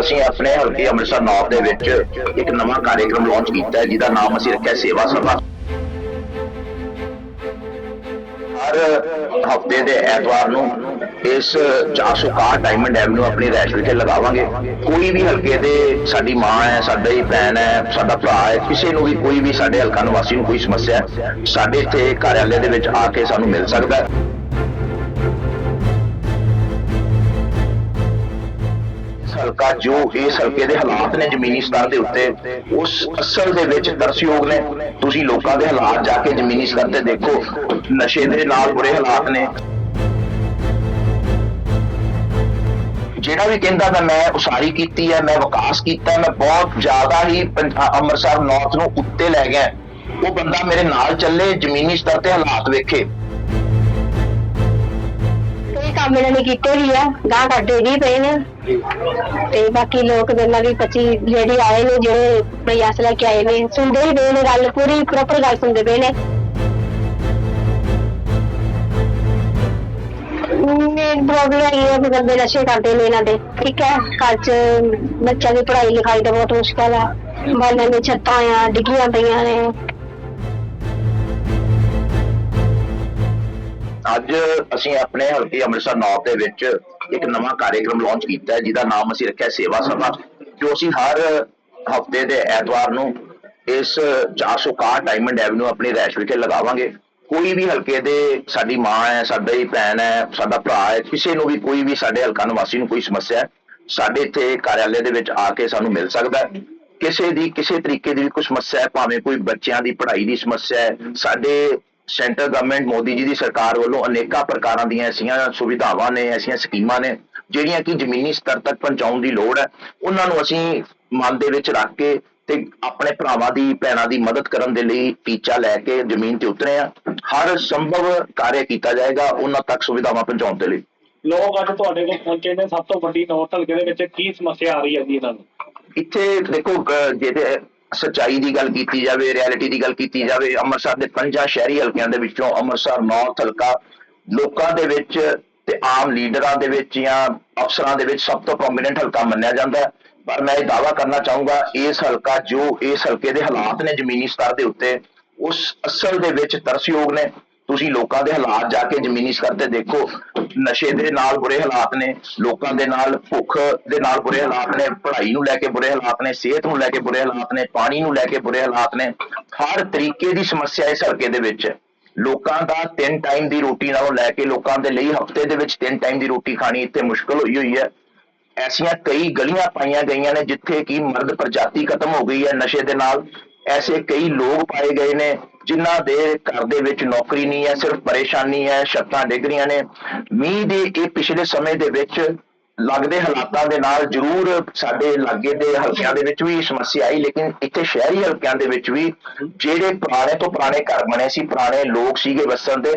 ਅਸੀਂ ਆਪਣੇ ਹਲਕੇ ਅੰਮ੍ਰਿਤਸਰ ਨੌਰਥ ਦੇ ਵਿੱਚ ਇੱਕ ਨਵਾਂ ਕਾਰਜਕ੍ਰਮ ਲਾਂਚ ਕੀਤਾ ਹੈ, ਜਿਹਦਾ ਨਾਮ ਅਸੀਂ ਰੱਖਿਆ ਸੇਵਾ ਸਭਾ। ਹਰ ਹਫ਼ਤੇ ਦੇ ਐਤਵਾਰ ਨੂੰ ਇਸ 461 ਡਾਇਮੰਡ ਐਵਨਿਊ ਆਪਣੀ ਰੈਸ਼ ਵਿਖੇ ਲਗਾਵਾਂਗੇ। ਕੋਈ ਵੀ ਹਲਕੇ ਦੇ ਸਾਡੀ ਮਾਂ ਹੈ, ਸਾਡਾ ਹੀ ਭੈਣ ਹੈ, ਸਾਡਾ ਭਰਾ ਹੈ, ਕਿਸੇ ਨੂੰ ਵੀ ਕੋਈ ਵੀ ਸਾਡੇ ਹਲਕਾ ਨਿਵਾਸੀ ਨੂੰ ਕੋਈ ਸਮੱਸਿਆ ਹੈ, ਸਾਡੇ ਇੱਥੇ ਕਾਰਿਆਲੇ ਦੇ ਵਿੱਚ ਆ ਕੇ ਸਾਨੂੰ ਮਿਲ ਸਕਦਾ ਹੈ। ਹਲਕਾ ਜੋ ਇਸ ਹਲਕੇ ਦੇ ਹਾਲਾਤ ਨੇ ਜ਼ਮੀਨੀ ਸਤਰ ਦੇ ਉੱਤੇ, ਉਸ ਅਸਲ ਦੇ ਵਿੱਚ ਤਰਸਯੋਗ ਨੇ। ਤੁਸੀਂ ਲੋਕਾਂ ਦੇ ਹਾਲਾਤ ਜਾ ਕੇ ਜ਼ਮੀਨੀ ਸਤਰ ਤੇ ਦੇਖੋ, ਨਸ਼ੇ ਦੇ ਨਾਲ ਬੁਰੇ ਹਾਲਾਤ ਨੇ। ਜਿਹੜਾ ਵੀ ਕਹਿੰਦਾ ਤਾਂ ਮੈਂ ਉਸਾਰੀ ਕੀਤੀ ਹੈ, ਮੈਂ ਵਿਕਾਸ ਕੀਤਾ ਮੈਂ ਬਹੁਤ ਜ਼ਿਆਦਾ ਹੀ ਪੰਜ- ਅੰਮ੍ਰਿਤਸਰ ਨਾਰਥ ਨੂੰ ਉੱਤੇ ਲੈ ਗਿਆ ਉਹ ਬੰਦਾ ਮੇਰੇ ਨਾਲ ਚੱਲੇ, ਜ਼ਮੀਨੀ ਸਤਰ ਤੇ ਹਾਲਾਤ ਵੇਖੇ। ਕੰਮ ਇਹਨਾਂ ਨੇ ਕੀਤੇ ਵੀ ਆ ਗਾਂ ਕੱਢੇ ਵੀ ਪਏ ਨੇ। ਤੇ ਬਾਕੀ ਲੋਕ ਗੱਲਾਂ ਵੀ 25 ਜਿਹੜੇ ਆਏ ਨੇ, ਜਿਹੜੇ ਪ੍ਰਯਾਸ ਲੈ ਕੇ ਆਏ ਨੇ, ਸੁਣਦੇ ਹੀ ਪਏ ਨੇ ਗੱਲ, ਪੂਰੀ ਪ੍ਰੋਪਰ ਗੱਲ ਸੁਣਦੇ ਪਏ ਨੇ। ਮੇਨ ਪ੍ਰੋਬਲਮ ਇਹ ਹੈ ਕਿ ਬੰਦੇ ਨਸ਼ੇ ਕਰਦੇ ਨੇ ਇਹਨਾਂ ਦੇ। ਠੀਕ ਹੈ ਘਰ 'ਚ ਬੱਚਿਆਂ ਦੀ ਪੜ੍ਹਾਈ ਲਿਖਾਈ ਦਾ ਬਹੁਤ ਮੁਸ਼ਕਲ ਆ। ਬਾਲਾਂ ਦੇ ਛੱਤਾਂ ਆ, ਡਿੱਗੀਆਂ ਪਈਆਂ ਨੇ। ਅੱਜ ਅਸੀਂ ਆਪਣੇ ਹਲਕੇ ਅੰਮ੍ਰਿਤਸਰ ਨੌਰਥ ਦੇ ਵਿੱਚ ਇੱਕ ਨਵਾਂ ਕਾਰਜਕ੍ਰਮ ਲਾਂਚ ਕੀਤਾ ਹੈ, ਜਿਹਦਾ ਨਾਮ ਅਸੀਂ ਰੱਖਿਆ ਸੇਵਾ ਸਭਾ, ਜੋ ਅਸੀਂ ਹਰ ਹਫ਼ਤੇ ਦੇ ਐਤਵਾਰ ਨੂੰ ਇਸ 461 ਡਾਇਮੰਡ ਐਵਨਿਊ ਆਪਣੀ ਰੈਸ਼ ਵਿਖੇ ਲਗਾਵਾਂਗੇ। ਕੋਈ ਵੀ ਹਲਕੇ ਦੇ ਸਾਡੀ ਮਾਂ ਹੈ, ਸਾਡਾ ਹੀ ਭੈਣ ਹੈ, ਸਾਡਾ ਭਰਾ ਹੈ, ਕਿਸੇ ਨੂੰ ਵੀ ਕੋਈ ਵੀ ਸਾਡੇ ਹਲਕਾ ਨਿਵਾਸੀ ਨੂੰ ਕੋਈ ਸਮੱਸਿਆ ਹੈ, ਸਾਡੇ ਇੱਥੇ ਕਾਰਿਆਲੇ ਦੇ ਵਿੱਚ ਆ ਕੇ ਸਾਨੂੰ ਮਿਲ ਸਕਦਾ ਹੈ। ਕਿਸੇ ਦੀ, ਕਿਸੇ ਤਰੀਕੇ ਦੀ ਵੀ ਕੋਈ ਸਮੱਸਿਆ ਹੈ, ਭਾਵੇਂ ਕੋਈ ਬੱਚਿਆਂ ਦੀ ਪੜ੍ਹਾਈ ਦੀ ਸਮੱਸਿਆ ਹੈ, ਸਾਡੇ ਸੈਂਟਰ ਗਵਰਨਮੈਂਟ ਮੋਦੀ ਜੀ ਦੀ ਸਰਕਾਰ ਵੱਲੋਂ ਅਨੇਕਾਂ ਪ੍ਰਕਾਰਾਂ ਦੀਆਂ ਐਸੀਆਂ ਸੁਵਿਧਾਵਾਂ ਨੇ ਐਸੀਆਂ ਸਕੀਮਾਂ ਨੇ ਜਿਹੜੀਆਂ ਕਿ ਜ਼ਮੀਨੀ ਸਤਰ ਤੱਕ ਪਹੁੰਚਾਉਣ ਦੀ ਲੋੜ ਹੈ। ਉਹਨਾਂ ਨੂੰ ਅਸੀਂ ਮਨ ਦੇ ਵਿੱਚ ਰੱਖ ਕੇ ਤੇ ਆਪਣੇ ਭਰਾਵਾਂ ਦੀ ਭੈਣਾਂ ਦੀ ਮਦਦ ਕਰਨ ਦੇ ਲਈ ਟੀਚਾ ਲੈ ਕੇ ਜ਼ਮੀਨ ਤੇ ਉਤਰੇ ਆ ਹਰ ਸੰਭਵ ਕਾਰਜ ਕੀਤਾ ਜਾਏਗਾ ਉਹਨਾਂ ਤੱਕ ਸੁਵਿਧਾਵਾਂ ਪਹੁੰਚਾਉਣ ਦੇ ਲਈ। ਲੋਕ ਅੱਜ ਤੁਹਾਡੇ ਕੋਲ ਪਹੁੰਚੇ ਨੇ। ਸਭ ਤੋਂ ਵੱਡੀ ਹਲਕੇ ਦੇ ਵਿੱਚ ਕੀ ਸਮੱਸਿਆ ਆ ਰਹੀ ਹੈ ਜੀ ਇਹਨਾਂ ਨੂੰ? ਇੱਥੇ ਦੇਖੋ ਜਿਹਦੇ ਸੱਚਾਈ ਦੀ ਗੱਲ ਕੀਤੀ ਜਾਵੇ ਰਿਐਲਿਟੀ ਦੀ ਗੱਲ ਕੀਤੀ ਜਾਵੇ, ਅੰਮ੍ਰਿਤਸਰ ਦੇ ਪੰਜਾਂ ਸ਼ਹਿਰੀ ਹਲਕਿਆਂ ਦੇ ਵਿੱਚੋਂ ਅੰਮ੍ਰਿਤਸਰ ਨੌਰਥ ਹਲਕਾ ਲੋਕਾਂ ਦੇ ਵਿੱਚ ਤੇ ਆਮ ਲੀਡਰਾਂ ਦੇ ਵਿੱਚ ਜਾਂ ਅਫਸਰਾਂ ਦੇ ਵਿੱਚ ਸਭ ਤੋਂ ਪ੍ਰੋਮਿਨੈਂਟ ਹਲਕਾ ਮੰਨਿਆ ਜਾਂਦਾ ਹੈ। ਪਰ ਮੈਂ ਇਹ ਦਾਅਵਾ ਕਰਨਾ ਚਾਹੂੰਗਾ, ਇਸ ਹਲਕਾ ਜੋ ਇਸ ਹਲਕੇ ਦੇ ਹਾਲਾਤ ਨੇ ਜ਼ਮੀਨੀ ਸਤਰ ਦੇ ਉੱਤੇ, ਉਸ ਅਸਲ ਦੇ ਵਿੱਚ ਤਰਸਯੋਗ ਨੇ। ਤੁਸੀਂ ਲੋਕਾਂ ਦੇ ਹਾਲਾਤ ਜਾ ਕੇ ਜ਼ਮੀਨੀ ਸਤਰ ਤੇ ਦੇਖੋ, ਨਸ਼ੇ ਦੇ ਨਾਲ ਬੁਰੇ ਹਾਲਾਤ ਨੇ, ਲੋਕਾਂ ਦੇ ਨਾਲ ਭੁੱਖ ਦੇ ਨਾਲ ਬੁਰੇ ਹਾਲਾਤ ਨੇ, ਪੜ੍ਹਾਈ ਨੂੰ ਲੈ ਕੇ ਬੁਰੇ ਹਾਲਾਤ ਨੇ, ਸਿਹਤ ਨੂੰ ਲੈ ਕੇ ਬੁਰੇ ਹਾਲਾਤ ਨੇ, ਪਾਣੀ ਨੂੰ ਲੈ ਕੇ ਬੁਰੇ ਹਾਲਾਤ ਨੇ, ਹਰ ਤਰੀਕੇ ਦੀ ਸਮੱਸਿਆ ਇਸ ਹਲਕੇ ਦੇ ਵਿੱਚ। ਹੈ ਲੋਕਾਂ ਦਾ ਤਿੰਨ ਟਾਈਮ ਦੀ ਰੋਟੀ ਨਾਲੋਂ ਲੈ ਕੇ ਲੋਕਾਂ ਦੇ ਲਈ ਹਫ਼ਤੇ ਦੇ ਵਿੱਚ ਤਿੰਨ ਟਾਈਮ ਦੀ ਰੋਟੀ ਖਾਣੀ ਇੱਥੇ ਮੁਸ਼ਕਲ ਹੋਈ ਹੋਈ ਹੈ। ਐਸੀਆਂ ਕਈ ਗਲੀਆਂ ਪਾਈਆਂ ਗਈਆਂ ਨੇ ਜਿੱਥੇ ਕਿ ਮਰਦ ਪ੍ਰਜਾਤੀ ਖਤਮ ਹੋ ਗਈ ਹੈ ਨਸ਼ੇ ਦੇ ਨਾਲ। ਐਸੇ ਕਈ ਲੋਕ ਪਾਏ ਗਏ ਨੇ ਜਿਨ੍ਹਾਂ ਦੇ ਘਰ ਦੇ ਵਿੱਚ ਨੌਕਰੀ ਨਹੀਂ ਹੈ, ਸਿਰਫ ਪਰੇਸ਼ਾਨੀ ਹੈ, ਛੱਤਾਂ ਡਿੱਗ ਰਹੀਆਂ ਨੇ। ਮੀਂਹ ਦੇ ਇਹ ਪਿਛਲੇ ਸਮੇਂ ਦੇ ਵਿੱਚ ਲੱਗਦੇ ਹਾਲਾਤਾਂ ਦੇ ਨਾਲ ਜ਼ਰੂਰ ਸਾਡੇ ਲਾਗੇ ਦੇ ਹਲਕਿਆਂ ਦੇ ਵਿੱਚ ਵੀ ਸਮੱਸਿਆ ਆਈ, ਲੇਕਿਨ ਇੱਥੇ ਸ਼ਹਿਰੀ ਹਲਕਿਆਂ ਦੇ ਵਿੱਚ ਵੀ ਜਿਹੜੇ ਪੁਰਾਣੇ ਤੋਂ ਪੁਰਾਣੇ ਘਰ ਬਣੇ ਸੀ, ਪੁਰਾਣੇ ਲੋਕ ਸੀਗੇ ਵਸਣ ਦੇ,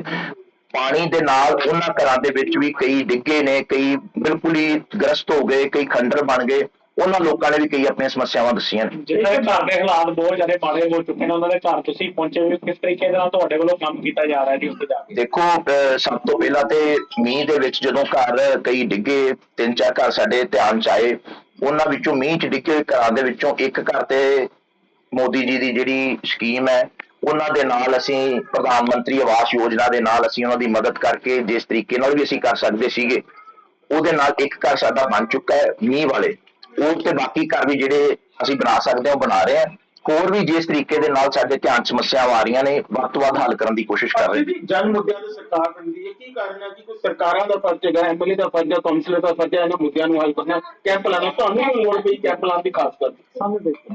ਪਾਣੀ ਦੇ ਨਾਲ ਉਹਨਾਂ ਘਰਾਂ ਦੇ ਵਿੱਚ ਵੀ ਕਈ ਡਿੱਗੇ ਨੇ, ਕਈ ਬਿਲਕੁਲ ਹੀ ਗ੍ਰਸਤ ਹੋ ਗਏ, ਕਈ ਖੰਡਰ ਬਣ ਗਏ। ਉਹਨਾਂ ਲੋਕਾਂ ਨੇ ਵੀ ਕਈ ਆਪਣੀਆਂ ਸਮੱਸਿਆਵਾਂ ਦੱਸੀਆਂ ਨੇ। ਜਿਹੜੇ ਘਰ ਦੇ ਹਾਲਾਤ ਬਹੁਤ ਜ਼ਿਆਦਾ ਮਾੜੇ ਹੋ ਚੁੱਕੇ ਨੇ ਉਹਨਾਂ ਦੇ ਘਰ ਤੁਸੀਂ ਪਹੁੰਚੇ ਹੋ ਕਿਸ ਤਰੀਕੇ ਦੇ ਨਾਲ ਤੁਹਾਡੇ ਵੱਲੋਂ ਕੰਮ ਕੀਤਾ ਜਾ ਰਿਹਾ ਜੀ ਉੱਥੇ ਜਾ ਕੇ? ਦੇਖੋ ਸਭ ਤੋਂ ਪਹਿਲਾਂ ਤੇ ਮੀਂਹ ਦੇ ਵਿੱਚ ਜਦੋਂ ਘਰ ਕਈ ਡਿੱਗੇ ਤਿੰਨ ਚਾਰ ਘਰ ਸਾਡੇ ਧਿਆਨ ਚ ਆਏ ਉਹਨਾਂ ਵਿੱਚੋਂ ਮੀਂਹ ਚ ਡਿੱਗੇ ਹੋਏ ਘਰਾਂ ਦੇ ਵਿੱਚੋਂ ਇੱਕ ਘਰ ਤੇ ਮੋਦੀ ਜੀ ਦੀ ਜਿਹੜੀ ਸਕੀਮ ਹੈ ਉਹਨਾਂ ਦੇ ਨਾਲ ਅਸੀਂ ਪ੍ਰਧਾਨ ਮੰਤਰੀ ਆਵਾਸ ਯੋਜਨਾ ਦੇ ਨਾਲ ਅਸੀਂ ਉਹਨਾਂ ਦੀ ਮਦਦ ਕਰਕੇ ਜਿਸ ਤਰੀਕੇ ਨਾਲ ਵੀ ਅਸੀਂ ਕਰ ਸਕਦੇ ਸੀਗੇ ਉਹਦੇ ਨਾਲ ਇੱਕ ਘਰ ਸਾਡਾ ਬਣ ਚੁੱਕਾ ਹੈ ਮੀਂਹ ਵਾਲੇ। ਉਹ ਤੇ ਬਾਕੀ ਘਰ ਵੀ ਜਿਹੜੇ ਅਸੀਂ ਬਣਾ ਸਕਦੇ ਹਾਂ ਉਹ ਬਣਾ ਰਹੇ ਹਾਂ। ਹੋਰ ਵੀ ਜਿਸ ਤਰੀਕੇ ਦੇ ਨਾਲ ਸਾਡੇ ਧਿਆਨ 'ਚ ਸਮੱਸਿਆਵਾਂ ਆ ਰਹੀਆਂ ਨੇ ਵੱਧ ਤੋਂ ਵੱਧ ਹੱਲ ਕਰਨ ਦੀ ਕੋਸ਼ਿਸ਼ ਕਰ ਰਹੇ ਹਾਂ। ਜਨ ਮੁੱਦਿਆਂ ਤੇ ਸਰਕਾਰ ਬਣਦੀ ਹੈ। ਕੀ ਕਾਰਨ ਹੈ ਕਿ ਕੋਈ ਸਰਕਾਰਾਂ ਦਾ ਫਰਜ਼ ਹੈਗਾ ਐਮਐਲਏ ਦਾ ਫਰਜ਼ ਹੈ ਕੌਂਸਲਰ ਦਾ ਫਰਜ਼ ਹੈ ਇਹਨਾਂ ਮੁੱਦਿਆਂ ਨੂੰ ਹੱਲ ਕਰਨਾ ਕੈਂਪ ਲਾਣਾ ਤੁਹਾਨੂੰ ਵੀ ਲੋੜ ਪਈ ਕੈਂਪ ਲਾਉਣ ਦੀ ਖਾਸ ਕਰ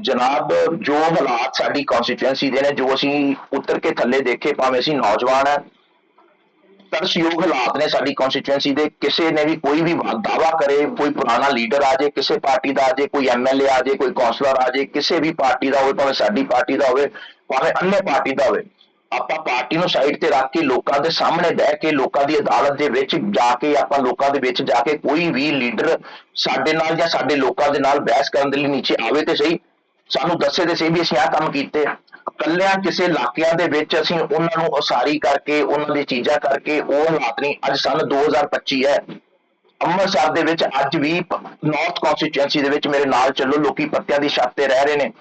ਜਨਾਬ ਜੋ ਹਾਲਾਤ ਸਾਡੀ ਕਨਸਟੀਟੂਐਂਸੀ ਦੇ ਨੇ ਜੋ ਅਸੀਂ ਉੱਤਰ ਕੇ ਥੱਲੇ ਦੇਖੇ ਭਾਵੇਂ ਅਸੀਂ ਨੌਜਵਾਨ ਹੈ ਤਰਸਯੋਗ ਹਾਲਾਤ ਨੇ ਸਾਡੀ ਕਨਸਟੀਟੂਐਂਸੀ ਦੇ। ਕਿਸੇ ਨੇ ਵੀ ਕੋਈ ਵੀ ਦਾਵਾ ਕਰੇ, ਕੋਈ ਪੁਰਾਣਾ ਲੀਡਰ ਆ ਜਾਏ ਕਿਸੇ ਪਾਰਟੀ ਦਾ ਆ ਜਾਏ ਕੋਈ ਐਮਐਲਏ ਆ ਜਾਏ ਕੋਈ ਕੌਂਸਲਰ ਆ ਜਾਏ ਕਿਸੇ ਵੀ ਪਾਰਟੀ ਦਾ ਹੋਵੇ, ਭਾਵੇਂ ਸਾਡੀ ਪਾਰਟੀ ਦਾ ਹੋਵੇ, ਭਾਵੇਂ ਅੰਨੇ ਪਾਰਟੀ ਦਾ ਹੋਵੇ, ਆਪਾਂ ਪਾਰਟੀ ਨੂੰ ਸਾਈਡ ਤੇ ਰੱਖ ਕੇ ਲੋਕਾਂ ਦੇ ਸਾਹਮਣੇ ਬਹਿ ਕੇ, ਲੋਕਾਂ ਦੀ ਅਦਾਲਤ ਦੇ ਵਿੱਚ ਜਾ ਕੇ, ਆਪਾਂ ਲੋਕਾਂ ਦੇ ਵਿੱਚ ਜਾ ਕੇ ਕੋਈ ਵੀ ਲੀਡਰ ਸਾਡੇ ਨਾਲ ਜਾਂ ਸਾਡੇ ਲੋਕਾਂ ਦੇ ਨਾਲ ਬਹਿਸ ਕਰਨ ਦੇ ਲਈ ਨੀਚੇ ਆਵੇ ਤੇ ਸਹੀ। ਸਾਨੂੰ ਦੱਸੇ ਤੇ ਸਹੀ ਵੀ ਅਸੀਂ ਆਹ ਕੰਮ ਕੀਤੇ ਕੱਲਿਆਂ ਕਿਸੇ ਇਲਾਕਿਆਂ ਦੇ ਵਿੱਚ ਅਸੀਂ ਉਹਨਾਂ ਨੂੰ ਉਸਾਰੀ ਕਰਕੇ, ਉਹਨਾਂ ਦੀ ਚੀਜ਼ਾਂ ਕਰਕੇ ਉਹ ਹਾਲਾਤ ਨਹੀਂ। ਅੱਜ ਸਨ 2025 ਹੈ। ਅੰਮ੍ਰਿਤਸਰ ਦੇ ਵਿੱਚ ਅੱਜ ਵੀ ਨਾਰਥ ਕਨਸਟੀਚੁਐਂਸੀ ਦੇ ਵਿੱਚ ਮੇਰੇ ਨਾਲ ਚੱਲੋ, ਲੋਕੀ ਪੱਤਿਆਂ ਦੀ ਛੱਤ ਤੇ ਰਹਿ ਰਹੇ ਨੇ।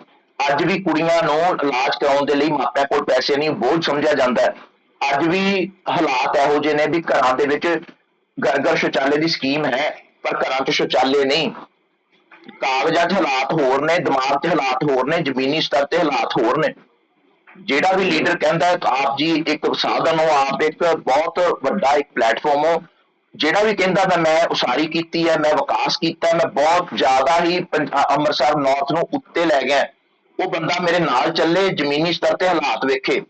ਅੱਜ ਵੀ ਕੁੜੀਆਂ ਨੂੰ ਇਲਾਜ ਕਰਾਉਣ ਦੇ ਲਈ ਮਾਪਿਆਂ ਕੋਲ ਪੈਸੇ ਨਹੀਂ, ਬੋਝ ਸਮਝਿਆ ਜਾਂਦਾ ਹੈ। ਅੱਜ ਵੀ ਹਾਲਾਤ ਇਹੋ ਜਿਹੇ ਨੇ ਵੀ ਘਰਾਂ ਦੇ ਵਿੱਚ ਘਰ ਘਰ ਸ਼ੌਚਾਲੇ ਦੀ ਸਕੀਮ ਹੈ, ਪਰ ਘਰਾਂ 'ਚ ਸ਼ੌਚਾਲੇ ਨਹੀਂ। ਕਾਗਜ਼ਾਂ 'ਚ ਹਾਲਾਤ ਹੋਰ ਨੇ, ਦਿਮਾਗ 'ਚ ਹਾਲਾਤ ਹੋਰ ਨੇ, ਜ਼ਮੀਨੀ ਸਤਰ ਤੇ ਹਾਲਾਤ ਹੋਰ ਨੇ। ਜਿਹੜਾ ਵੀ ਲੀਡਰ ਕਹਿੰਦਾ ਹੈ, ਆਪ ਜੀ ਇੱਕ ਸਾਧਨ ਹੋ, ਆਪ ਇੱਕ ਬਹੁਤ ਵੱਡਾ ਇੱਕ ਪਲੇਟਫਾਰਮ ਹੋ। ਜਿਹੜਾ ਵੀ ਕਹਿੰਦਾ ਤਾਂ ਮੈਂ ਉਸਾਰੀ ਕੀਤੀ ਹੈ, ਮੈਂ ਵਿਕਾਸ ਕੀਤਾ, ਮੈਂ ਬਹੁਤ ਜ਼ਿਆਦਾ ਹੀ ਪੰਜ- ਅੰਮ੍ਰਿਤਸਰ ਨਾਰਥ ਨੂੰ ਉੱਤੇ ਲੈ ਗਿਆ ਉਹ ਬੰਦਾ ਮੇਰੇ ਨਾਲ ਚੱਲੇ, ਜ਼ਮੀਨੀ ਸਤਰ ਤੇ ਹਾਲਾਤ ਵੇਖੇ।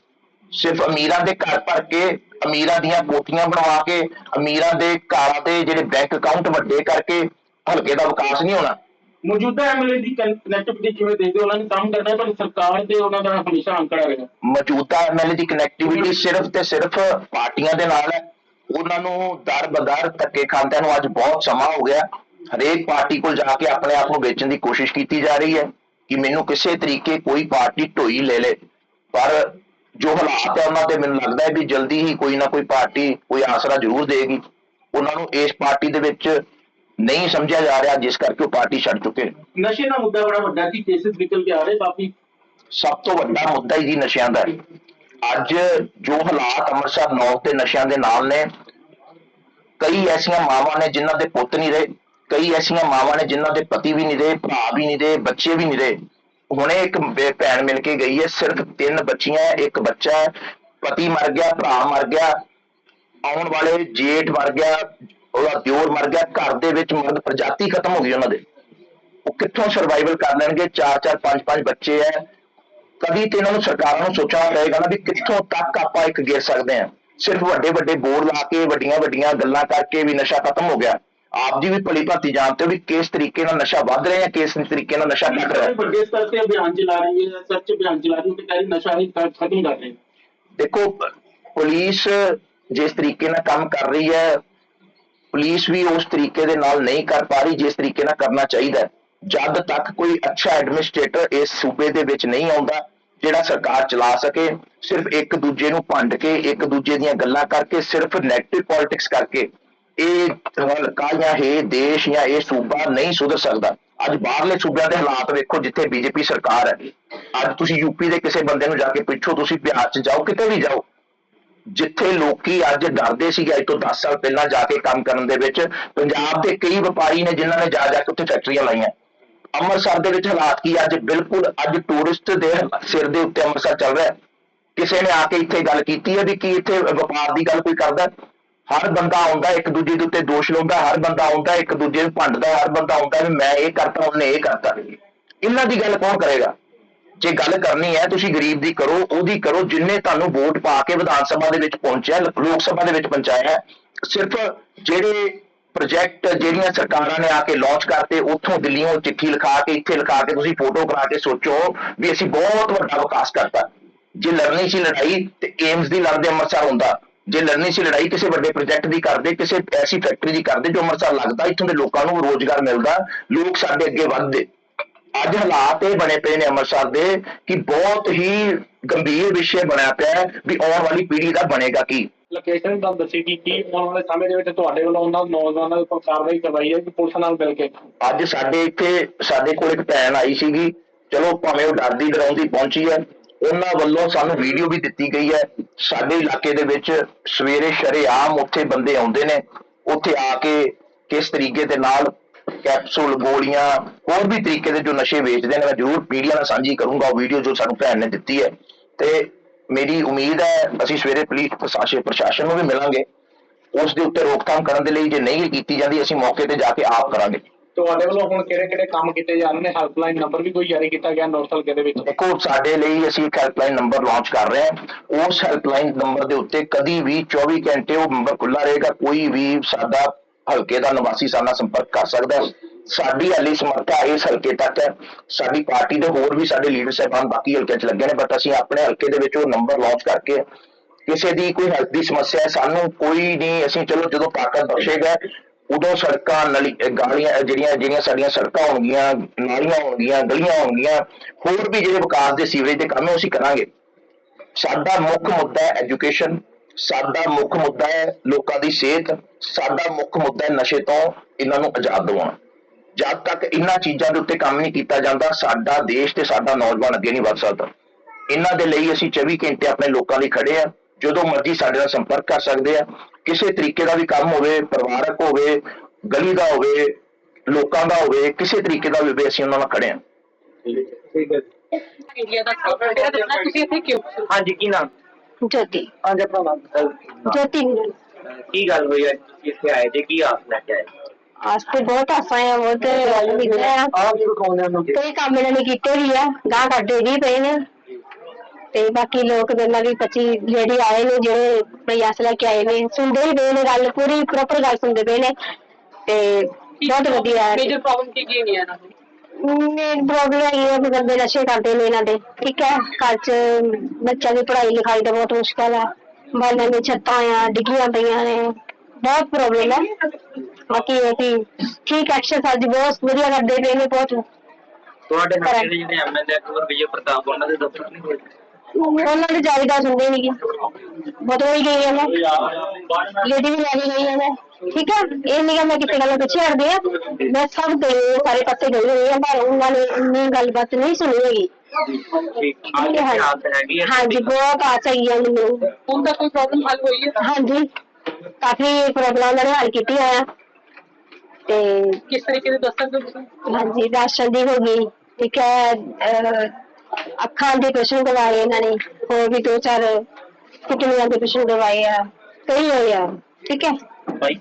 ਸਿਰਫ ਅਮੀਰਾਂ ਦੇ ਘਰ ਭਰ ਕੇ, ਅਮੀਰਾਂ ਦੀਆਂ ਕੋਠੀਆਂ ਬਣਵਾ ਕੇ, ਅਮੀਰਾਂ ਦੇ ਘਰਾਂ ਤੇ ਜਿਹੜੇ ਬੈਂਕ ਅਕਾਊਂਟ ਵੱਡੇ ਕਰਕੇ, ਹਲਕੇ ਦਾ ਵਿਕਾਸ ਨਹੀਂ ਹੋਣਾ। ਮੌਜੂਦਾ ਐਮਐਲਏ ਦੀ ਕਨੈਕਟੀਵਿਟੀ ਕਿਵੇਂ ਦੇਖਦੇ ਹੋ? ਉਹਨਾਂ ਨੇ ਕੰਮ ਕਰਨਾ ਹੈ, ਪਰ ਸਰਕਾਰ ਦੇ ਉਹਨਾਂ ਦਾ ਹਮੇਸ਼ਾ ਅੰਕੜਾ ਰਿਹਾ ਮੌਜੂਦਾ ਐਮਐਲਏ ਦੀ ਕਨੈਕਟੀਵਿਟੀ ਸਿਰਫ ਤੇ ਸਿਰਫ ਪਾਰਟੀਆਂ ਦੇ ਨਾਲ ਹੈ। ਉਹਨਾਂ ਨੂੰ ਦਰ ਬਦਰ ਧੱਕੇ ਖਾਂਦਿਆਂ ਨੂੰ ਅੱਜ ਬਹੁਤ ਸਮਾਂ ਹੋ ਗਿਆ। ਹਰੇਕ ਪਾਰਟੀ ਕੋਲ ਜਾ ਕੇ ਆਪਣੇ ਆਪ ਨੂੰ ਵੇਚਣ ਦੀ ਕੋਸ਼ਿਸ਼ ਕੀਤੀ ਜਾ ਰਹੀ ਹੈ ਕਿ ਮੈਨੂੰ ਕਿਸੇ ਤਰੀਕੇ ਕੋਈ ਪਾਰਟੀ ਢੋਈ ਲੈ ਲੇ। ਪਰ ਜੋ ਹਾਲਾਤ ਹੈ ਉਹਨਾਂ ਤੇ ਮੈਨੂੰ ਲੱਗਦਾ ਹੈ ਵੀ ਜਲਦੀ ਹੀ ਕੋਈ ਨਾ ਕੋਈ ਪਾਰਟੀ ਕੋਈ ਆਸਰਾ ਜ਼ਰੂਰ ਦੇਗੀ ਉਹਨਾਂ ਨੂੰ ਇਸ ਪਾਰਟੀ ਦੇ ਵਿੱਚ ਨਹੀਂ ਸਮਝਿਆ ਜਾ ਰਿਹਾ ਜਿਸ ਕਰਕੇ ਉਹ ਪਾਰਟੀ ਛੱਡ ਚੁੱਕੇ ਨਸ਼ੇ ਦਾ ਮੁੱਦਾ ਬੜਾ ਵੱਡਾ ਕਿ ਕੇਸਿਸ ਨਿਕਲ ਕੇ ਆ ਰਹੇ ਕਾਫੀ। ਸਭ ਤੋਂ ਵੱਡਾ ਮੁੱਦਾ ਹੀ ਜੀ ਨਸ਼ਿਆਂ ਦਾ। ਅੱਜ ਜੋ ਹਾਲਾਤ ਅੰਮ੍ਰਿਤਸਰ ਨੌਰਥ ਦੇ ਨਸ਼ਿਆਂ ਦੇ ਨਾਲ ਨੇ ਕਈ ਐਸੀਆਂ ਮਾਵਾਂ ਨੇ ਜਿਨ੍ਹਾਂ ਦੇ ਪੁੱਤ ਨਹੀਂ ਰਹੇ ਕਈ ਐਸੀਆਂ ਮਾਵਾਂ ਨੇ ਜਿਨ੍ਹਾਂ ਦੇ ਪਤੀ ਵੀ ਨਹੀਂ ਰਹੇ ਭਰਾ ਵੀ ਨਹੀਂ ਰਹੇ ਬੱਚੇ ਵੀ ਨਹੀਂ ਰਹੇ। ਹੁਣੇ ਇੱਕ ਭੈਣ ਮਿਲ ਕੇ ਗਈ ਹੈ ਸਿਰਫ ਤਿੰਨ ਬੱਚੀਆਂ ਇੱਕ ਬੱਚਾ ਪਤੀ ਮਰ ਗਿਆ ਭਰਾ ਮਰ ਗਿਆ ਆਉਣ ਵਾਲੇ ਜੇਠ ਮਰ ਗਿਆ ਉਹਦਾ ਦਿਓਰ ਮਰ ਗਿਆ ਘਰ ਦੇ ਵਿੱਚ ਮਰਦ ਪ੍ਰਜਾਤੀ ਖਤਮ ਹੋ ਗਈ ਉਹਨਾਂ ਦੇ। ਉਹ ਕਿੱਥੋਂ ਸਰਵਾਈਵਲ ਕਰ ਲੈਣਗੇ? ਚਾਰ ਚਾਰ ਪੰਜ ਪੰਜ ਬੱਚੇ ਐ। ਕਦੀ ਤੇ ਇਹਨਾਂ ਨੂੰ ਸਰਕਾਰਾਂ ਨੂੰ ਸੋਚਣਾ ਪਏਗਾ ਨਾ ਵੀ ਕਿੱਥੋਂ ਤੱਕ ਆਪਾਂ ਇੱਕ ਗਿਰ ਸਕਦੇ ਹਾਂ। ਸਿਰਫ ਵੱਡੇ ਵੱਡੇ ਬੋਰਡ ਲਾ ਕੇ ਵੱਡੀਆਂ ਵੱਡੀਆਂ ਗੱਲਾਂ ਕਰਕੇ ਵੀ ਨਸ਼ਾ ਖਤਮ ਹੋ ਗਿਆ। ਆਪ ਜੀ ਵੀ ਭਲੀ ਭਾਂਤੀ ਜਾਣਦੇ ਹੋ ਵੀ ਕਿਸ ਤਰੀਕੇ ਨਾਲ ਨਸ਼ਾ ਵੱਧ ਰਿਹਾ ਹੈ ਕਿਸ ਤਰੀਕੇ ਨਾਲ ਨਸ਼ਾ ਘਟ ਰਿਹਾ। ਹੈ ਵੱਡੇ ਸਤਰ ਤੇ ਅਭਿਆਨ ਚਲਾ ਰਹੀ ਹੈ ਸੱਚ ਅਭਿਆਨ ਚਲਾ ਰਹੀ ਹੈ ਤੇ ਕਹਿ ਰਹੀ ਨਸ਼ਾ ਹੀ ਖ- ਖਤਮ ਕਰ ਰਹੇ ਦੇਖੋ ਪੁਲਿਸ ਜਿਸ ਤਰੀਕੇ ਨਾਲ ਕੰਮ ਕਰ ਰਹੀ ਹੈ ਪੁਲਿਸ ਵੀ ਉਸ ਤਰੀਕੇ ਦੇ ਨਾਲ ਨਹੀਂ ਕਰ ਪਾ ਰਹੀ, ਜਿਸ ਤਰੀਕੇ ਨਾਲ ਕਰਨਾ ਚਾਹੀਦਾ ਹੈ। ਜਦ ਤੱਕ ਕੋਈ ਅੱਛਾ ਐਡਮਿਨਿਸਟ੍ਰੇਟਰ ਇਸ ਸੂਬੇ ਦੇ ਵਿੱਚ ਨਹੀਂ ਆਉਂਦਾ, ਜਿਹੜਾ ਸਰਕਾਰ ਚਲਾ ਸਕੇ, ਸਿਰਫ ਇੱਕ ਦੂਜੇ ਨੂੰ ਭੰਡ ਕੇ, ਇੱਕ ਦੂਜੇ ਦੀਆਂ ਗੱਲਾਂ ਕਰਕੇ, ਸਿਰਫ ਨੈਗੇਟਿਵ ਪੋਲਿਟਿਕਸ ਕਰਕੇ, ਇਹ ਹਲਕਾ ਜਾਂ ਇਹ ਦੇਸ਼ ਜਾਂ ਇਹ ਸੂਬਾ ਨਹੀਂ ਸੁਧਰ ਸਕਦਾ ਅੱਜ ਬਾਹਰਲੇ ਸੂਬਿਆਂ ਦੇ ਹਾਲਾਤ ਵੇਖੋ, ਜਿੱਥੇ ਬੀਜੇਪੀ ਸਰਕਾਰ ਹੈ ਅੱਜ ਤੁਸੀਂ ਯੂਪੀ ਦੇ ਕਿਸੇ ਬੰਦੇ ਨੂੰ ਜਾ ਕੇ ਪੁੱਛੋ, ਤੁਸੀਂ ਬਿਹਾਰ 'ਚ ਜਾਓ, ਕਿਤੇ ਵੀ ਜਾਓ ਜਿੱਥੇ ਲੋਕੀ ਅੱਜ ਡਰਦੇ ਸੀਗੇ, ਅੱਜ ਤੋਂ 10 ਸਾਲ ਪਹਿਲਾਂ ਜਾ ਕੇ ਕੰਮ ਕਰਨ ਦੇ ਵਿੱਚ, ਪੰਜਾਬ ਦੇ ਕਈ ਵਪਾਰੀ ਨੇ ਜਿਨ੍ਹਾਂ ਨੇ ਜਾ ਜਾ ਕੇ ਉੱਥੇ ਫੈਕਟਰੀਆਂ ਲਾਈਆਂ। ਅੰਮ੍ਰਿਤਸਰ ਦੇ ਵਿੱਚ ਹਾਲਾਤ ਕੀ ਅੱਜ ਬਿਲਕੁਲ ਅੱਜ ਟੂਰਿਸਟ ਦੇ ਸਿਰ ਦੇ ਉੱਤੇ ਅੰਮ੍ਰਿਤਸਰ ਚੱਲ ਰਿਹਾ। ਕਿਸੇ ਨੇ ਆ ਕੇ ਇੱਥੇ ਗੱਲ ਕੀਤੀ ਹੈ ਵੀ ਕੀ ਇੱਥੇ ਵਪਾਰ ਦੀ ਗੱਲ ਕੋਈ ਕਰਦਾ? ਹਰ ਬੰਦਾ ਆਉਂਦਾ, ਇੱਕ ਦੂਜੇ ਦੇ ਉੱਤੇ ਦੋਸ਼ ਲਾਉਂਦਾ, ਹਰ ਬੰਦਾ ਆਉਂਦਾ, ਇੱਕ ਦੂਜੇ ਨੂੰ ਭੰਡਦਾ, ਹਰ ਬੰਦਾ ਆਉਂਦਾ ਵੀ ਮੈਂ ਇਹ ਕਰਤਾ, ਉਹਨੇ ਇਹ ਕਰਤਾ। ਇਹਨਾਂ ਦੀ ਗੱਲ ਕੌਣ ਕਰੇਗਾ? ਜੇ ਗੱਲ ਕਰਨੀ ਹੈ, ਤੁਸੀਂ ਗਰੀਬ ਦੀ ਕਰੋ, ਉਹਦੀ ਕਰੋ, ਜਿੰਨੇ ਤੁਹਾਨੂੰ ਵੋਟ ਪਾ ਕੇ ਵਿਧਾਨ ਸਭਾ ਦੇ ਵਿੱਚ ਪਹੁੰਚਿਆ, ਲੋਕ ਸਭਾ ਦੇ ਵਿੱਚ ਪਹੁੰਚਾਇਆ ਸਿਰਫ ਜਿਹੜੇ ਪ੍ਰੋਜੈਕਟ ਜਿਹੜੀਆਂ ਸਰਕਾਰਾਂ ਨੇ ਆ ਕੇ ਲਾਂਚ ਕਰਤੇ, ਉੱਥੋਂ ਦਿੱਲੀੋਂ ਚਿੱਠੀ ਲਿਖਾ ਕੇ, ਇੱਥੇ ਲਿਖਾ ਕੇ ਤੁਸੀਂ ਫੋਟੋ ਕਰਾ ਕੇ ਸੋਚੋ ਵੀ ਅਸੀਂ ਬਹੁਤ ਵੱਡਾ ਵਿਕਾਸ ਕਰਤਾ। ਜੇ ਲੜਨੀ ਸੀ ਲੜਾਈ, ਤੇ ਏਮਸ ਦੀ ਲੜਦੇ ਅੰਮ੍ਰਿਤਸਰ ਹੁੰਦਾ। ਜੇ ਲੜਨੀ ਸੀ ਲੜਾਈ, ਕਿਸੇ ਵੱਡੇ ਪ੍ਰੋਜੈਕਟ ਦੀ ਕਰਦੇ, ਕਿਸੇ ਐਸੀ ਫੈਕਟਰੀ ਦੀ ਕਰਦੇ ਜੋ ਅੰਮ੍ਰਿਤਸਰ ਲੱਗਦਾ, ਇੱਥੋਂ ਦੇ ਲੋਕਾਂ ਨੂੰ ਰੋਜ਼ਗਾਰ ਮਿਲਦਾ, ਲੋਕ ਸਾਡੇ ਅੱਗੇ ਵੱਧਦੇ। ਅੱਜ ਹਾਲਾਤ ਇਹ ਬਣੇ ਪਏ ਨੇ ਅੰਮ੍ਰਿਤਸਰ ਦੇ ਕਿ ਬਹੁਤ ਹੀ ਗੰਭੀਰ ਵਿਸ਼ੇ ਬਣਿਆ ਪਿਆ ਵੀ ਆਉਣ ਵਾਲੀ ਪੀੜ੍ਹੀ ਦਾ ਬਣੇਗਾ ਕੀ। ਲੋਕੇਸ਼ਨ ਤਾਂ ਦੱਸੀ ਕਿ ਕੀ ਆਉਣ ਵਾਲੇ ਸਮੇਂ ਦੇ ਵਿੱਚ ਤੁਹਾਡੇ ਵੱਲੋਂ ਉਹਨਾਂ ਨੌਜਵਾਨਾਂ ਦੇ ਉੱਪਰ ਕਾਰਵਾਈ ਕਰਵਾਈ ਹੈ ਕਿ ਪੁਲਿਸ ਨਾਲ ਮਿਲ ਕੇ? ਅੱਜ ਸਾਡੇ ਇੱਥੇ ਸਾਡੇ ਕੋਲ ਇੱਕ ਭੈਣ ਆਈ ਸੀਗੀ। ਚਲੋ ਭਾਵੇਂ ਉਹ ਡਰਦੀ ਡਰਾਉਂਦੀ ਪਹੁੰਚੀ ਹੈ। ਉਹਨਾਂ ਵੱਲੋਂ ਸਾਨੂੰ ਵੀਡੀਓ ਵੀ ਦਿੱਤੀ ਗਈ ਹੈ। ਸਾਡੇ ਇਲਾਕੇ ਦੇ ਵਿੱਚ ਸਵੇਰੇ ਸ਼ਰੇਆਮ ਉੱਥੇ ਬੰਦੇ ਆਉਂਦੇ ਨੇ। ਉੱਥੇ ਆ ਕੇ ਕਿਸ ਤਰੀਕੇ ਦੇ ਨਾਲ ਕੈਪਸੂਲ ਗੋਲੀਆਂ ਹੋਰ ਵੀ ਤਰੀਕੇ ਦੇ ਜੋ ਨਸ਼ੇ ਵੇਚਦੇ ਨੇ ਮੈਂ ਜ਼ਰੂਰ ਮੀਡੀਆ ਨਾਲ ਸਾਂਝੀ ਕਰੂੰਗਾ ਉਹ ਵੀਡੀਓ ਜੋ ਸਾਨੂੰ ਭੈਣ ਨੇ ਦਿੱਤੀ ਹੈ। ਤੇ ਮੇਰੀ ਉਮੀਦ ਹੈ ਅਸੀਂ ਸਵੇਰੇ ਪੁਲਿਸ ਪ੍ਰਸ਼ਾਸਨ ਪ੍ਰਸ਼ਾਸਨ ਨੂੰ ਵੀ ਮਿਲਾਂਗੇ। ਉਸ ਦੇ ਉੱਤੇ ਰੋਕਥਾਮ ਕਰਨ ਦੇ ਲਈ ਜੇ ਨਹੀਂ ਕੀਤੀ ਜਾਂਦੀ ਅਸੀਂ ਮੌਕੇ ਤੇ ਜਾ ਕੇ ਆਪ ਕਰਾਂਗੇ। ਤੁਹਾਡੇ ਵੱਲੋਂ ਹੁਣ ਕਿਹੜੇ ਕਿਹੜੇ ਕੰਮ ਕੀਤੇ ਜਾ ਰਹੇ ਨੇ? ਹੈਲਪਲਾਈਨ ਨੰਬਰ ਵੀ ਕੋਈ ਜਾਰੀ ਕੀਤਾ ਗਿਆ ਨੌਰਥ ਹਲਕੇ ਦੇ ਵਿੱਚ? ਦੇਖੋ ਸਾਡੇ ਲਈ ਅਸੀਂ ਇੱਕ ਹੈਲਪਲਾਈਨ ਨੰਬਰ ਲਾਂਚ ਕਰ ਰਹੇ ਹਾਂ। ਉਸ ਹੈਲਪਲਾਈਨ ਨੰਬਰ ਦੇ ਉੱਤੇ ਕਦੀ ਵੀ 24 ਘੰਟੇ ਉਹ ਨੰਬਰ ਖੁੱਲਾ ਰਹੇਗਾ। ਕੋਈ ਵੀ ਸਾਡਾ ਹਲਕੇ ਦਾ ਨਿਵਾਸੀ ਸਾਡੇ ਨਾਲ ਸੰਪਰਕ ਕਰ ਸਕਦਾ ਹੈ। ਸਾਡੀ ਹਾਲੀ ਸਮਰੱਥਾ ਇਸ ਹਲਕੇ ਤੱਕ ਹੈ। ਸਾਡੀ ਪਾਰਟੀ ਦੇ ਹੋਰ ਵੀ ਸਾਡੇ ਲੀਡਰ ਸਾਹਿਬਾਨ ਬਾਕੀ ਹਲਕਿਆਂ 'ਚ ਲੱਗੇ ਨੇ ਬਟ ਅਸੀਂ ਆਪਣੇ ਹਲਕੇ ਦੇ ਵਿੱਚ ਉਹ ਨੰਬਰ ਲਾਂਚ ਕਰਕੇ ਕਿਸੇ ਦੀ ਕੋਈ ਹੈਲਥ ਦੀ ਸਮੱਸਿਆ ਹੈ, ਸਾਨੂੰ ਕੋਈ ਨਹੀਂ, ਅਸੀਂ ਚਲੋ ਜਦੋਂ ਤਾਕਤ ਬਖਸ਼ੇਗਾ, ਉਦੋਂ ਸੜਕਾਂ ਨਲੀ ਗਾਲੀਆਂ ਜਿਹੜੀਆਂ ਜਿਹੜੀਆਂ ਸਾਡੀਆਂ ਸੜਕਾਂ ਹੋਣਗੀਆਂ, ਨਾਲੀਆਂ ਹੋਣਗੀਆਂ, ਗਲੀਆਂ ਹੋਣਗੀਆਂ, ਹੋਰ ਵੀ ਜਿਹੜੇ ਵਿਕਾਸ ਦੇ ਸੀਵਰੇਜ ਦੇ ਕੰਮ ਹੈ, ਉਹ ਅਸੀਂ ਕਰਾਂਗੇ। ਸਾਡਾ ਮੁੱਖ ਮੁੱਦਾ ਐਜੂਕੇਸ਼ਨ ਸਾਡਾ ਮੁੱਖ ਮੁੱਦਾ ਹੈ ਲੋਕਾਂ ਦੀ ਸਿਹਤ ਸਾਡਾ ਮੁੱਖ ਮੁੱਦਾ ਹੈ ਨਸ਼ੇ ਤੋਂ ਇਹਨਾਂ ਨੂੰ ਆਜ਼ਾਦ ਦਿਵਾਉਣਾ। ਜਦ ਤੱਕ ਇਹਨਾਂ ਚੀਜ਼ਾਂ ਦੇ ਉੱਤੇ ਕੰਮ ਨਹੀਂ ਕੀਤਾ ਜਾਂਦਾ ਸਾਡਾ ਦੇਸ਼ ਤੇ ਸਾਡਾ ਨੌਜਵਾਨ ਅੱਗੇ ਨਹੀਂ ਵੱਧ ਸਕਦਾ। ਇਹਨਾਂ ਦੇ ਲਈ ਅਸੀਂ 24 ਘੰਟੇ ਆਪਣੇ ਲੋਕਾਂ ਲਈ ਖੜੇ ਆ ਜਦੋਂ ਮਰਜ਼ੀ ਸਾਡੇ ਨਾਲ ਸੰਪਰਕ ਕਰ ਸਕਦੇ ਆ ਕਿਸੇ ਤਰੀਕੇ ਦਾ ਵੀ ਕੰਮ ਹੋਵੇ ਪਰਿਵਾਰਕ ਹੋਵੇ ਗਲੀ ਦਾ ਹੋਵੇ ਲੋਕਾਂ ਦਾ ਹੋਵੇ ਕਿਸੇ ਤਰੀਕੇ ਦਾ ਵੀ ਹੋਵੇ ਅਸੀਂ ਉਹਨਾਂ ਨਾਲ ਖੜੇ ਆ ਠੀਕ ਹੈ ਇੰਡੀਆ ਦਾ ਖਬਰ ਹੈ ਦੱਸਣਾ ਤੁਸੀਂ ਇੱਥੇ ਕਿਉਂ? ਹਾਂਜੀ ਕੀ ਨਾਮ? ਜੋਤੀ। ਹਾਂਜੀ ਦੱਸੋ। ਜੋਤੀ। ਕੀ ਗੱਲ ਹੋਈ ਅੱਜ ਇੱਥੇ ਆਏ ਜੇ ਕੀ ਆਸ ਲੈ ਕੇ ਆਏ? ਅੱਜ ਤੇ ਬਹੁਤ ਆਸਾਂ ਆ ਬਹੁਤ ਨਿਕਲੇ ਆ। ਆਪ ਜੀ ਕੋਨੇ ਨੂੰ ਕੋਈ ਕੰਮ ਇਹਨਾਂ ਨੇ ਕੀਤੇ ਵੀ ਆ ਗਾਂ ਕੱਢੇ ਵੀ ਪਏ ਨੇ। ਤੇ ਬਾਕੀ ਲੋਕ ਗੱਲਾਂ ਵੀ 25 ਜਿਹੜੇ ਆਏ ਨੇ ਜਿਹੜੇ ਪ੍ਰਯਾਸ ਲੈ ਕੇ ਆਏ ਨੇ ਸੁਣਦੇ ਹੀ ਪਏ ਨੇ ਗੱਲ ਪੂਰੀ ਪ੍ਰੋਪਰ ਗੱਲ ਸੁਣਦੇ ਪਏ ਨੇ। ਤੇ ਬਹੁਤ ਵਧੀਆ ਹੈ। ਮੇਜਰ ਪ੍ਰੋਬਲਮ ਕੀ ਕੀ ਨਹੀਂ ਨਾ ਮੇਨ ਪ੍ਰੋਬਲਮ ਇਹ ਹੈ ਕਿ ਬੰਦੇ ਨਸ਼ੇ ਕਰਦੇ ਨੇ ਇਹਨਾਂ ਦੇ ਠੀਕ ਹੈ? ਘਰ 'ਚ ਬੱਚਿਆਂ ਦੀ ਪੜ੍ਹਾਈ ਲਿਖਾਈ ਦਾ ਬਹੁਤ ਮੁਸ਼ਕਲ ਹੈ। ਬਾਲਾਂ ਦੀ ਛੱਤਾਂ ਆ ਡਿੱਗੀਆਂ ਪਈਆਂ ਨੇ। ਬਹੁਤ ਪ੍ਰੋਬਲਮ ਹੈ। ਬਾਕੀ ਇਹ ਕਿ ਠੀਕ ਐਕਸ਼ਨ ਸਾਡੀ ਬਹੁਤ ਵਧੀਆ ਕਰਦੇ ਪਏ ਨੇ ਬਹੁਤ ਤੁਹਾਡੇ ਦੇ ਜਿਹੜੇ ਐਮਐਲਏ ਅਕਬਰ ਵਿਜੇ ਪ੍ਰਤਾਪ ਉਹਨਾਂ ਦੇ ਦਫ਼ਤਰ ਨਹੀਂ ਹੋਏ? ਉਹਨਾਂ ਦੀ ਜਾਇਦਾਦ ਸੁਣਦੇ ਨਹੀਂ ਬਦਲ ਗਈ ਹੈ ਨਾ ਲੇਡੀ ਵੀ ਲੈ ਕੇ ਗਈ ਹੈ ਨਾ ਠੀਕ ਹੈ ਇਹ ਨਹੀਂ ਕਿ ਮੈਂ ਕਿਤੇ ਗੱਲ ਪਿੱਛੇ ਹਟਦੀ ਆ। ਮੈਂ ਸਭ ਦੇ ਸਾਰੇ ਪਾਸੇ ਗਈ ਹੋਈ ਹਾਂ ਪਰ ਉਹਨਾਂ ਨੇ ਇੰਨੀ ਗੱਲਬਾਤ ਨਹੀਂ ਸੁਣੀ ਹੈਗੀ। ਹਾਂਜੀ। ਬਹੁਤ ਆਸ ਹੈਗੀ ਹੈ ਮੈਨੂੰ। ਹੁਣ ਤੱਕ ਕੋਈ ਪ੍ਰੋਬਲਮ ਹੱਲ ਹੋਈ ਹੈ ਹਾਂਜੀ। ਕਾਫੀ ਪ੍ਰੋਬਲਮ ਨੇ ਹੱਲ ਕੀਤੀ ਆ ਤੇ ਕਿਸ ਤਰੀਕੇ ਦੇ ਦੱਸ ਸਕਦੇ ਹੋ ਹਾਂਜੀ ਰਾਸ਼ਨ ਦੀ ਹੋ ਗਈ। ਠੀਕ ਹੈ ਅੱਖਾਂ ਦੇ ਪ੍ਰਸ਼ਨ ਕਰਵਾਏ ਇਹਨਾਂ ਨੇ, ਹੋਰ ਵੀ ਦੋ ਚਾਰ ਕਿਡਨੀਆਂ ਦੇ ਪ੍ਰਸ਼ਨ ਕਰਵਾਏ ਆ, ਕਈ ਹੋਏ ਆ, ਠੀਕ ਹੈ? ਭਾਈ